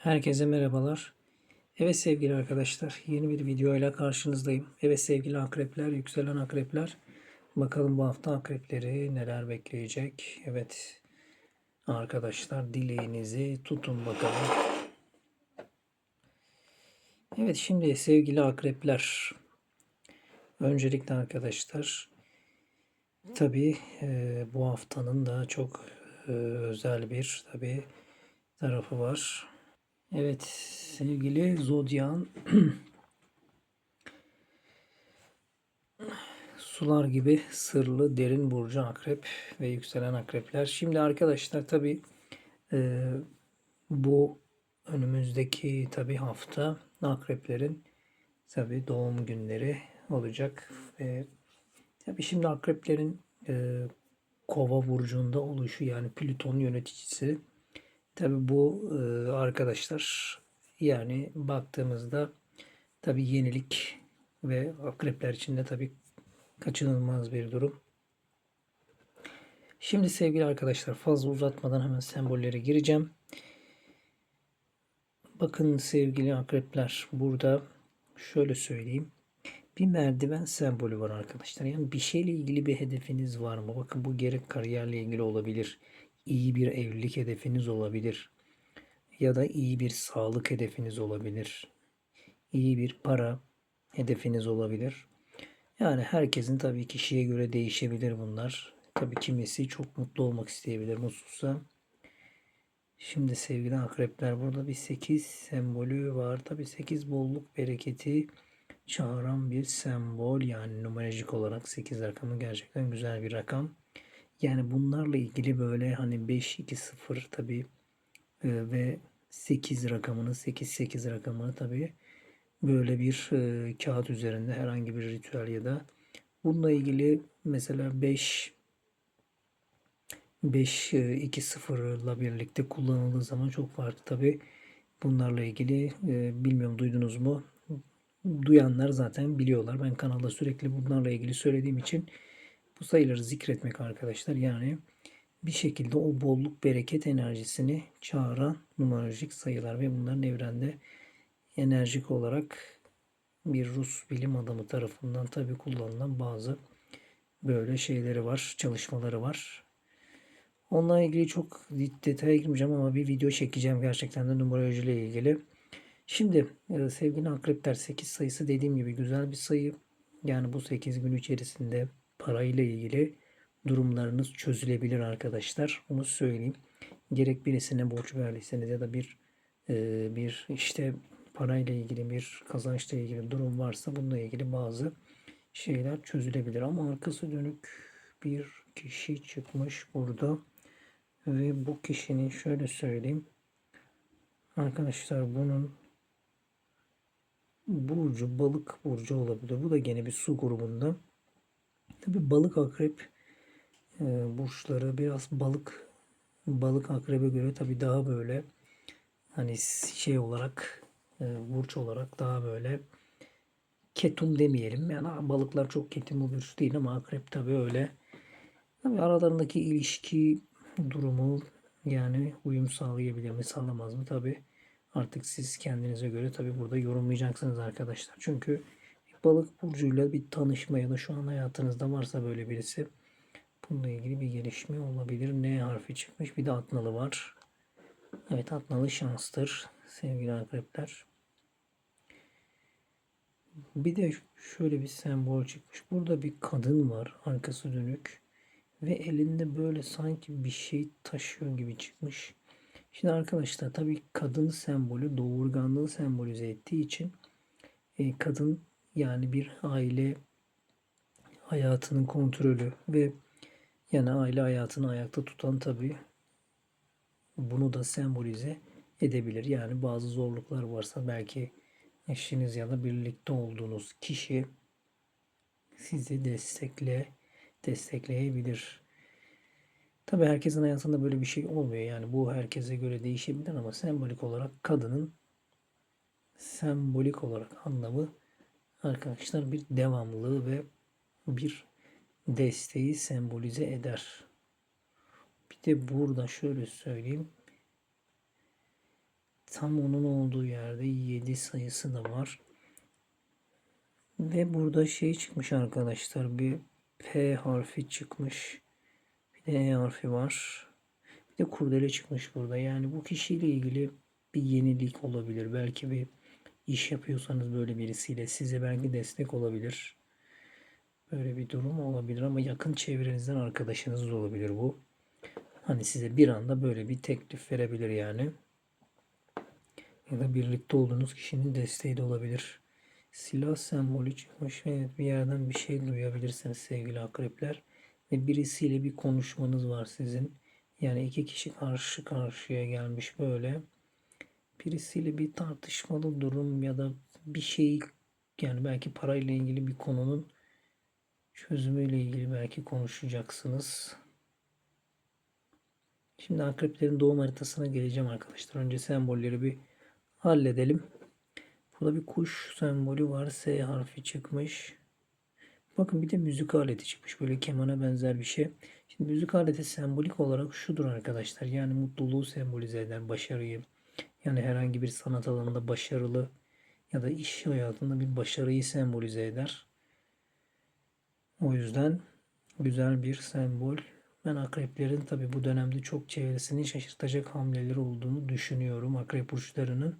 Herkese merhabalar. Evet sevgili arkadaşlar, yeni bir videoyla karşınızdayım. Evet sevgili akrepler, yükselen akrepler. Bakalım bu hafta akrepleri neler bekleyecek. Evet arkadaşlar dileğinizi tutun bakalım. Evet şimdi sevgili akrepler. Öncelikle arkadaşlar tabi bu haftanın da çok e, özel bir tabi tarafı var. Evet sevgili Zodyan sular gibi sırlı derin burcu akrep ve yükselen akrepler. Şimdi arkadaşlar tabi e, bu önümüzdeki tabi hafta akreplerin tabi doğum günleri olacak ve tabi şimdi akreplerin e, kova burcunda oluşu yani Plüton yöneticisi Tabi bu e, arkadaşlar yani baktığımızda tabi yenilik ve akrepler için de tabi kaçınılmaz bir durum. Şimdi sevgili arkadaşlar fazla uzatmadan hemen sembollere gireceğim. Bakın sevgili akrepler burada şöyle söyleyeyim. Bir merdiven sembolü var arkadaşlar. Yani bir şeyle ilgili bir hedefiniz var mı? Bakın bu gerek kariyerle ilgili olabilir iyi bir evlilik hedefiniz olabilir. Ya da iyi bir sağlık hedefiniz olabilir. İyi bir para hedefiniz olabilir. Yani herkesin tabii kişiye göre değişebilir bunlar. Tabii kimisi çok mutlu olmak isteyebilir mutsuzsa. Şimdi sevgili akrepler burada bir 8 sembolü var. Tabii 8 bolluk bereketi çağıran bir sembol. Yani numerolojik olarak 8 rakamı gerçekten güzel bir rakam. Yani bunlarla ilgili böyle hani 5 2 0 tabi ve 8 rakamını 8 8 rakamını tabi böyle bir e, kağıt üzerinde herhangi bir ritüel ya da bununla ilgili mesela 5 5 2 0'la birlikte kullanıldığı zaman çok farklı tabi. Bunlarla ilgili e, bilmiyorum duydunuz mu? Duyanlar zaten biliyorlar. Ben kanalda sürekli bunlarla ilgili söylediğim için bu sayıları zikretmek arkadaşlar yani bir şekilde o bolluk bereket enerjisini çağıran numerolojik sayılar ve bunların evrende enerjik olarak bir Rus bilim adamı tarafından tabi kullanılan bazı böyle şeyleri var, çalışmaları var. Onunla ilgili çok detaya girmeyeceğim ama bir video çekeceğim gerçekten de numeroloji ile ilgili. Şimdi e, sevgili akrepler 8 sayısı dediğim gibi güzel bir sayı. Yani bu 8 gün içerisinde parayla ilgili durumlarınız çözülebilir arkadaşlar. Onu söyleyeyim. Gerek birisine borç verdiyseniz ya da bir e, bir işte parayla ilgili bir kazançla ilgili durum varsa bununla ilgili bazı şeyler çözülebilir. Ama arkası dönük bir kişi çıkmış burada. Ve bu kişinin şöyle söyleyeyim. Arkadaşlar bunun burcu balık burcu olabilir. Bu da gene bir su grubunda. Tabi balık akrep e, burçları biraz balık balık akrebe göre tabi daha böyle hani şey olarak e, burç olarak daha böyle ketum demeyelim. Yani balıklar çok ketum burç değil ama akrep tabi öyle. Tabi aralarındaki ilişki durumu yani uyum sağlayabilir mi sağlamaz mı tabi artık siz kendinize göre tabi burada yorumlayacaksınız arkadaşlar. Çünkü balık burcuyla bir tanışma ya da şu an hayatınızda varsa böyle birisi bununla ilgili bir gelişme olabilir. N harfi çıkmış. Bir de atnalı var. Evet atnalı şanstır sevgili akrepler. Bir de şöyle bir sembol çıkmış. Burada bir kadın var. Arkası dönük. Ve elinde böyle sanki bir şey taşıyor gibi çıkmış. Şimdi arkadaşlar tabii kadın sembolü doğurganlığı sembolize ettiği için e, kadın yani bir aile hayatının kontrolü ve yani aile hayatını ayakta tutan tabi bunu da sembolize edebilir. Yani bazı zorluklar varsa belki eşiniz ya da birlikte olduğunuz kişi sizi destekle destekleyebilir. Tabi herkesin hayatında böyle bir şey olmuyor. Yani bu herkese göre değişebilir ama sembolik olarak kadının sembolik olarak anlamı arkadaşlar bir devamlılığı ve bir desteği sembolize eder. Bir de burada şöyle söyleyeyim. tam onun olduğu yerde 7 sayısı da var. Ve burada şey çıkmış arkadaşlar. Bir P harfi çıkmış. Bir de E harfi var. Bir de kurdele çıkmış burada. Yani bu kişiyle ilgili bir yenilik olabilir. Belki bir iş yapıyorsanız böyle birisiyle size belki destek olabilir. Böyle bir durum olabilir ama yakın çevrenizden arkadaşınız da olabilir bu. Hani size bir anda böyle bir teklif verebilir yani. Ya da birlikte olduğunuz kişinin desteği de olabilir. Silah sembolü çıkmış. Evet bir yerden bir şey duyabilirsiniz sevgili akrepler. Ve birisiyle bir konuşmanız var sizin. Yani iki kişi karşı karşıya gelmiş böyle. Birisiyle bir tartışmalı durum ya da bir şey yani belki parayla ilgili bir konunun çözümüyle ilgili belki konuşacaksınız. Şimdi akreplerin doğum haritasına geleceğim arkadaşlar. Önce sembolleri bir halledelim. Burada bir kuş sembolü var. S harfi çıkmış. Bakın bir de müzik aleti çıkmış. Böyle kemana benzer bir şey. Şimdi müzik aleti sembolik olarak şudur arkadaşlar. Yani mutluluğu sembolize eder. Başarıyı. Yani herhangi bir sanat alanında başarılı ya da iş hayatında bir başarıyı sembolize eder. O yüzden güzel bir sembol. Ben akreplerin tabi bu dönemde çok çevresini şaşırtacak hamleleri olduğunu düşünüyorum. Akrep burçlarının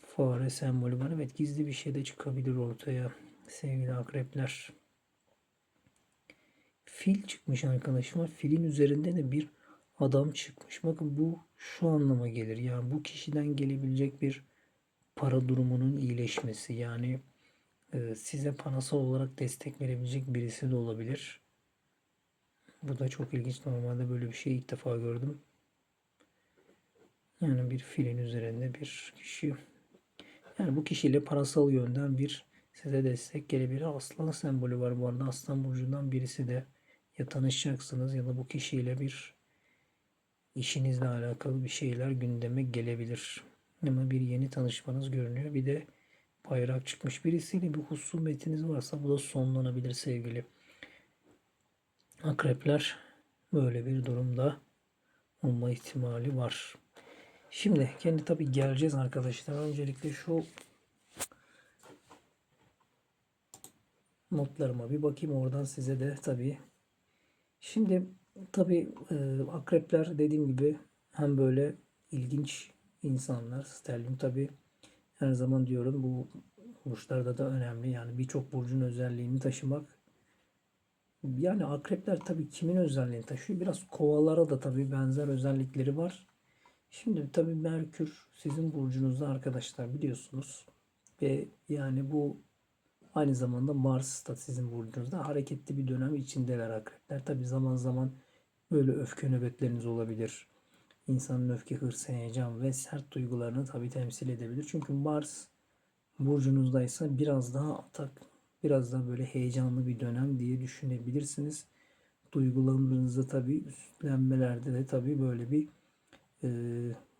fare sembolü var. Evet gizli bir şey de çıkabilir ortaya sevgili akrepler. Fil çıkmış arkadaşıma. Filin üzerinde de bir adam çıkmış. Bakın bu şu anlama gelir. Yani bu kişiden gelebilecek bir para durumunun iyileşmesi. Yani e, size parasal olarak destek verebilecek birisi de olabilir. Bu da çok ilginç. Normalde böyle bir şey ilk defa gördüm. Yani bir filin üzerinde bir kişi. Yani bu kişiyle parasal yönden bir size destek gelebilir. Aslan sembolü var bu arada. Aslan burcundan birisi de ya tanışacaksınız ya da bu kişiyle bir işinizle alakalı bir şeyler gündeme gelebilir. Ama bir yeni tanışmanız görünüyor. Bir de bayrak çıkmış. Birisiyle bir husumetiniz varsa bu da sonlanabilir sevgili akrepler. Böyle bir durumda olma ihtimali var. Şimdi kendi tabi geleceğiz arkadaşlar. Öncelikle şu notlarıma bir bakayım oradan size de tabi. Şimdi tabi e, akrepler dediğim gibi hem böyle ilginç insanlar. Sterling tabi her zaman diyorum bu burçlarda da önemli. Yani birçok burcun özelliğini taşımak. Yani akrepler tabi kimin özelliğini taşıyor? Biraz kovalara da tabi benzer özellikleri var. Şimdi tabi Merkür sizin burcunuzda arkadaşlar biliyorsunuz. Ve yani bu aynı zamanda Mars da sizin burcunuzda hareketli bir dönem içindeler akrepler. Tabi zaman zaman böyle öfke nöbetleriniz olabilir insanın öfke, hırs, heyecan ve sert duygularını tabi temsil edebilir. Çünkü Mars burcunuzdaysa biraz daha atak, biraz daha böyle heyecanlı bir dönem diye düşünebilirsiniz. Duygularınızda tabi üstlenmelerde de tabi böyle bir e,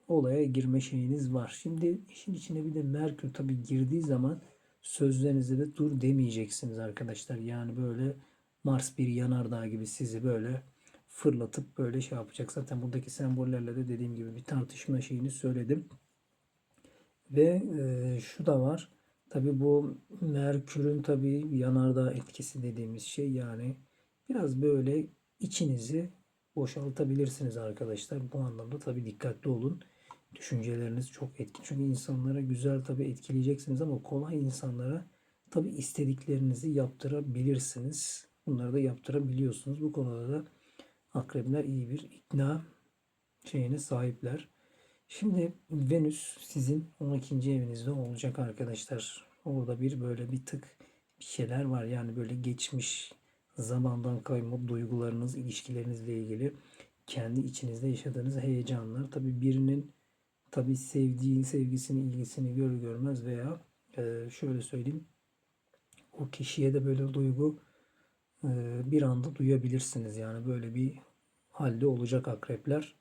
olaya girme şeyiniz var. Şimdi işin içine bir de Merkür tabi girdiği zaman sözlerinizde de dur demeyeceksiniz arkadaşlar. Yani böyle Mars bir yanardağ gibi sizi böyle fırlatıp böyle şey yapacak. Zaten buradaki sembollerle de dediğim gibi bir tartışma şeyini söyledim. Ve e, şu da var. Tabi bu Merkür'ün tabi yanardağ etkisi dediğimiz şey yani biraz böyle içinizi boşaltabilirsiniz arkadaşlar. Bu anlamda tabi dikkatli olun. Düşünceleriniz çok etkili. Çünkü insanlara güzel tabi etkileyeceksiniz ama kolay insanlara tabi istediklerinizi yaptırabilirsiniz. Bunları da yaptırabiliyorsunuz. Bu konuda da akrepler iyi bir ikna şeyine sahipler. Şimdi Venüs sizin 12. evinizde olacak arkadaşlar. Orada bir böyle bir tık bir şeyler var. Yani böyle geçmiş zamandan kayma duygularınız, ilişkilerinizle ilgili kendi içinizde yaşadığınız heyecanlar. Tabi birinin tabi sevdiği, sevgisini, ilgisini gör görmez veya şöyle söyleyeyim o kişiye de böyle duygu bir anda duyabilirsiniz. Yani böyle bir halde olacak akrepler.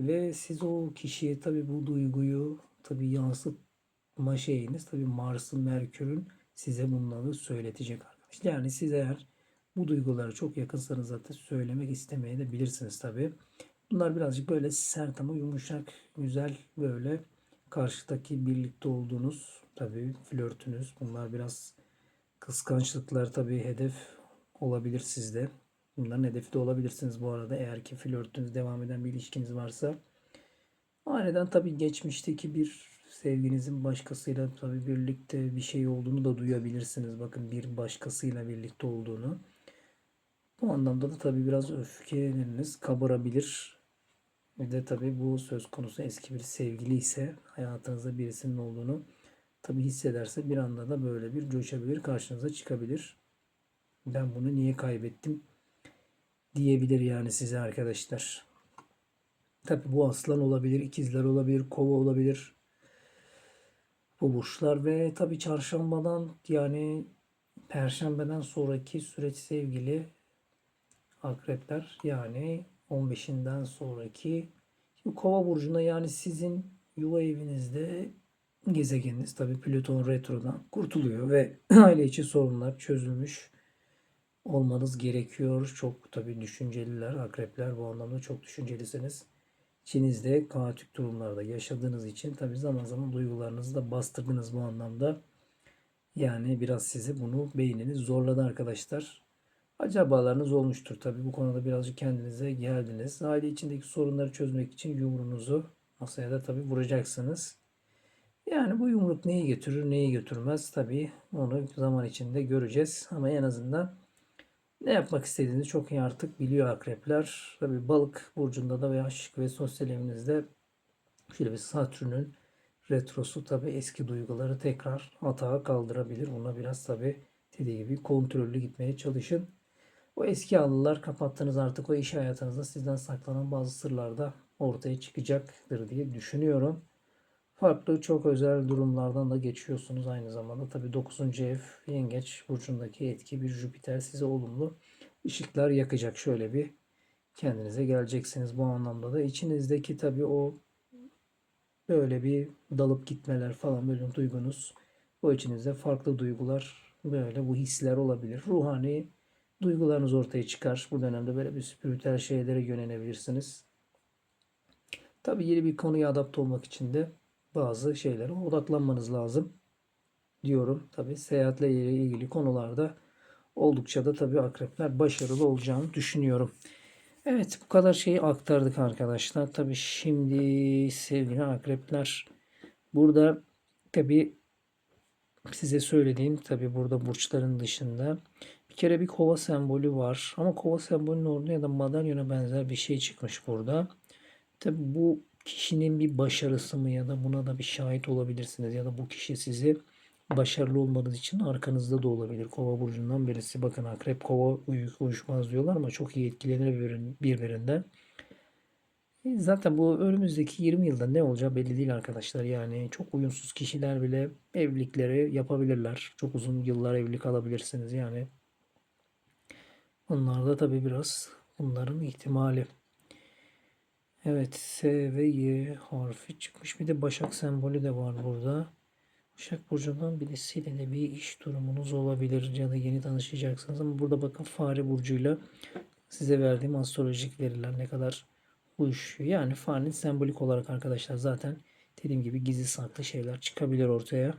Ve siz o kişiye tabi bu duyguyu tabi yansıtma şeyiniz tabi Mars'ın Merkür'ün size bunları söyletecek arkadaşlar. Yani siz eğer bu duyguları çok yakınsanız zaten söylemek istemeye de bilirsiniz tabi. Bunlar birazcık böyle sert ama yumuşak, güzel böyle karşıdaki birlikte olduğunuz tabii flörtünüz. Bunlar biraz kıskançlıklar tabii hedef olabilir sizde. Bunların hedefi de olabilirsiniz bu arada eğer ki flörtünüz devam eden bir ilişkiniz varsa. Aniden tabii geçmişteki bir sevginizin başkasıyla tabii birlikte bir şey olduğunu da duyabilirsiniz. Bakın bir başkasıyla birlikte olduğunu. Bu anlamda da tabii biraz öfkeleriniz kabarabilir. Bir de tabii bu söz konusu eski bir sevgili ise hayatınızda birisinin olduğunu tabii hissederse bir anda da böyle bir coşabilir, karşınıza çıkabilir. Ben bunu niye kaybettim diyebilir yani size arkadaşlar. Tabii bu aslan olabilir, ikizler olabilir, kova olabilir. Bu burçlar ve tabii çarşambadan yani perşembeden sonraki süreç sevgili akrepler yani 15'inden sonraki şimdi kova burcunda yani sizin yuva evinizde gezegeniniz tabii Plüton retrodan kurtuluyor ve aile içi sorunlar çözülmüş olmanız gerekiyor. Çok tabii düşünceliler, akrepler bu anlamda çok düşüncelisiniz. İçinizde kaotik durumlarda yaşadığınız için tabii zaman zaman duygularınızı da bastırdınız bu anlamda. Yani biraz sizi bunu beyniniz zorladı arkadaşlar. Acabalarınız olmuştur tabii. Bu konuda birazcık kendinize geldiniz. Aile içindeki sorunları çözmek için yumruğunuzu masaya da tabii vuracaksınız. Yani bu yumruk neyi götürür, neyi götürmez tabii onu zaman içinde göreceğiz. Ama en azından ne yapmak istediğini çok iyi artık biliyor akrepler. Tabii balık burcunda da ve aşk ve sosyal evinizde şöyle bir Satürn'ün retrosu tabii eski duyguları tekrar hata kaldırabilir. Buna biraz tabii dediği gibi kontrollü gitmeye çalışın. O eski anılar kapattınız artık o iş hayatınızda sizden saklanan bazı sırlar da ortaya çıkacaktır diye düşünüyorum. Farklı çok özel durumlardan da geçiyorsunuz aynı zamanda. Tabii 9. ev Yengeç burcundaki etki bir Jüpiter size olumlu ışıklar yakacak. Şöyle bir kendinize geleceksiniz bu anlamda da. içinizdeki tabii o böyle bir dalıp gitmeler falan böyle duygunuz. O içinizde farklı duygular böyle bu hisler olabilir. Ruhani duygularınız ortaya çıkar. Bu dönemde böyle bir spiritüel şeylere yönelebilirsiniz. Tabii yeni bir konuya adapte olmak için de bazı şeylere odaklanmanız lazım diyorum. Tabii seyahatle ilgili konularda oldukça da tabii akrepler başarılı olacağını düşünüyorum. Evet bu kadar şeyi aktardık arkadaşlar. Tabii şimdi sevgili akrepler burada tabii size söylediğim tabii burada burçların dışında bir kere bir kova sembolü var. Ama kova sembolünün orada ya da madalyona benzer bir şey çıkmış burada. Tabii bu kişinin bir başarısı mı ya da buna da bir şahit olabilirsiniz ya da bu kişi sizi başarılı olmanız için arkanızda da olabilir. Kova burcundan birisi. Bakın akrep kova uyuşmaz diyorlar ama çok iyi etkilenir birbirinden. E, zaten bu önümüzdeki 20 yılda ne olacağı belli değil arkadaşlar. Yani çok uyumsuz kişiler bile evlilikleri yapabilirler. Çok uzun yıllar evli kalabilirsiniz. Yani bunlar da tabii biraz bunların ihtimali. Evet S ve Y harfi çıkmış. Bir de Başak sembolü de var burada. Başak Burcu'ndan birisiyle de bir iş durumunuz olabilir ya da yeni tanışacaksınız ama burada bakın fare burcuyla size verdiğim astrolojik veriler ne kadar uyuşuyor. Yani farenin sembolik olarak arkadaşlar zaten dediğim gibi gizli saklı şeyler çıkabilir ortaya.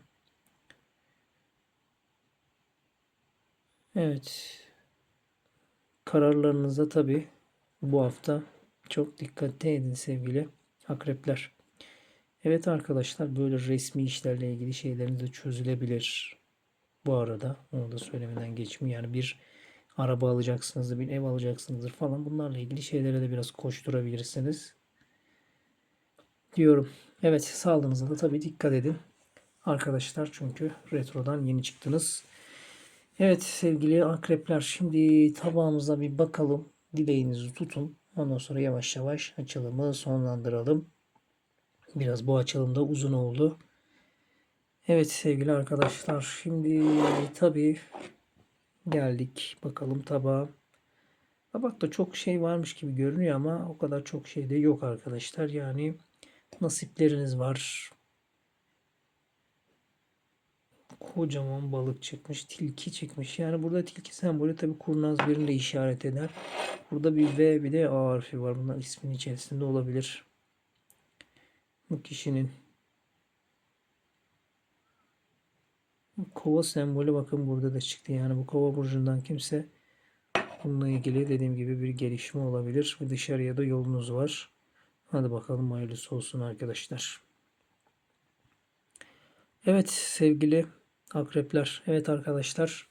Evet. Kararlarınızda tabi bu hafta çok dikkatli edin sevgili akrepler. Evet arkadaşlar böyle resmi işlerle ilgili şeyleriniz de çözülebilir. Bu arada onu da söylemeden geçmiyor. Yani bir araba alacaksınızdır, bir ev alacaksınızdır falan. Bunlarla ilgili şeylere de biraz koşturabilirsiniz. Diyorum. Evet sağlığınıza da tabii dikkat edin. Arkadaşlar çünkü retrodan yeni çıktınız. Evet sevgili akrepler şimdi tabağımıza bir bakalım. Dileğinizi tutun. Ondan sonra yavaş yavaş açılımı sonlandıralım. Biraz bu açılım da uzun oldu. Evet sevgili arkadaşlar şimdi tabii geldik bakalım tabağa. Tabakta çok şey varmış gibi görünüyor ama o kadar çok şey de yok arkadaşlar. Yani nasipleriniz var. Kocaman balık çıkmış. Tilki çıkmış. Yani burada tilki sembolü tabi kurnaz birini de işaret eder. Burada bir V bir de A harfi var. Bunlar ismin içerisinde olabilir. Bu kişinin kova sembolü bakın burada da çıktı. Yani bu kova burcundan kimse bununla ilgili dediğim gibi bir gelişme olabilir. Ve dışarıya da yolunuz var. Hadi bakalım hayırlısı olsun arkadaşlar. Evet sevgili akrepler. Evet arkadaşlar.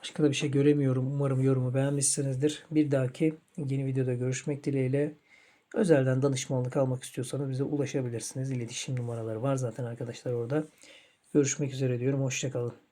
Başka da bir şey göremiyorum. Umarım yorumu beğenmişsinizdir. Bir dahaki yeni videoda görüşmek dileğiyle. Özelden danışmanlık almak istiyorsanız bize ulaşabilirsiniz. İletişim numaraları var zaten arkadaşlar orada. Görüşmek üzere diyorum. Hoşçakalın.